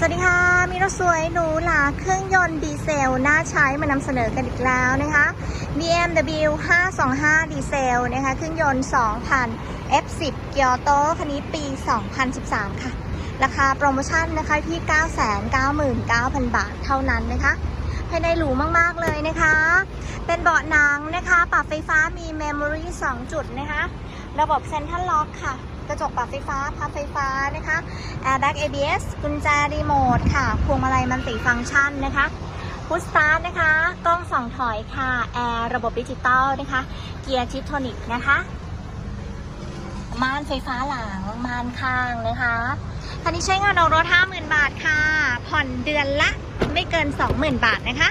สวัสดีค่ะ มีรถสวยหรูหราเครื่องยนต์ดีเซลน่าใช้มานำเสนอกันอีกแล้วนะคะ BMW 525 ดีเซลนะคะเครื่องยนต์ 2,000 F10 เกียร์โตคันนี้ปี 2013 ค่ะ ราคาโปรโมชั่นนะคะที่ 999,000 บาทเท่านั้นนะคะภายในหรูมาก ๆ เลยนะคะ เป็นเบาะหนังนะคะ ปรับไฟฟ้ามี Memory 2จุดนะคะ ระบบ Central Lock ค่ะ กระจกปรับไฟฟ้า พับไฟฟ้านะคะ Airbag ABS กุญแจรีโมทค่ะ พวงมาลัยมันติฟังก์ชันนะคะพุชสตาร์ทนะคะ กล้องสองถอยค่ะ แอร์ระบบดิจิตอลนะคะ เกียร์ชิปโทนิกนะคะ ม่านไฟฟ้าหลัง ม่านข้างนะคะคันนี้ใช้งินออกรถ 50,000 บาทค่ะ ผ่อนเดือนละไม่เกิน 20,000 บาทนะคะ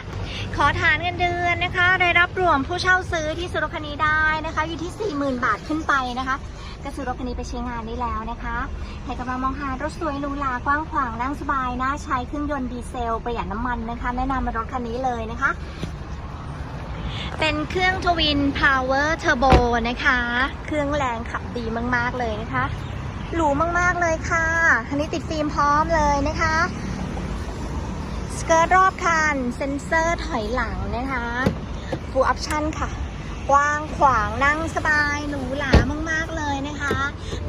ขอฐานเงินเดือนนะคะ ได้รับรวมผู้เช่าซื้อที่ซื้อรคันนี้ได้นะคะ อยู่ที่ 40,000 บาทขึ้นไปนะคะ ก็ซื้อรถคันนี้ไปใช้งานได้แล้วนะคะใครกำลังมองหารถสวยหรูหรากว้างขวางนั่งสบายน่าใช้เครื่องยนต์ดีเซลประหยัดน้ำมันนะคะ แนะนำมารถคันนี้เลยนะคะ เป็นเครื่องทวินพาวเวอร์เทอร์โบนะคะ เครื่องแรงขับดีมากๆเลยนะคะ หรูมากๆเลยค่ะ คันนี้ติดฟิล์มพร้อมเลยนะคะสเกิร์ตรอบคัน เซ็นเซอร์ถอยหลังนะคะฟูลออปชั่นค่ะ กว้างขวางนั่งสบายหรูหรามาก ๆ เลยนะคะ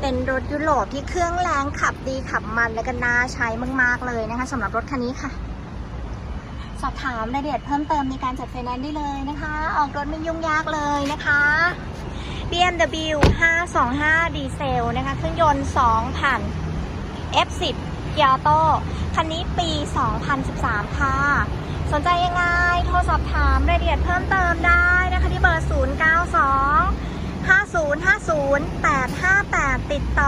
เป็นรถยุโรปที่เครื่องแรงขับดีขับมันและก็น่าใช้มาก ๆ เลยนะคะสำหรับรถคันนี้ค่ะ สอบถามรายละเอียดเพิ่มเติมในการจัดไฟแนนซ์ได้เลยนะคะ ออกรถไม่ยุ่งยากเลยนะคะ BMW 525 ดีเซลนะคะ เครื่องยนต์ 2,000 F10 เกียร์โตคันนี้ปี 2013 ค่ะ สนใจยังไง รสอบถามรายละเอียดเพิ่มเติมได้นะคะที่เบอร์ 092 5050 858 ติดต่อแอมค่ะ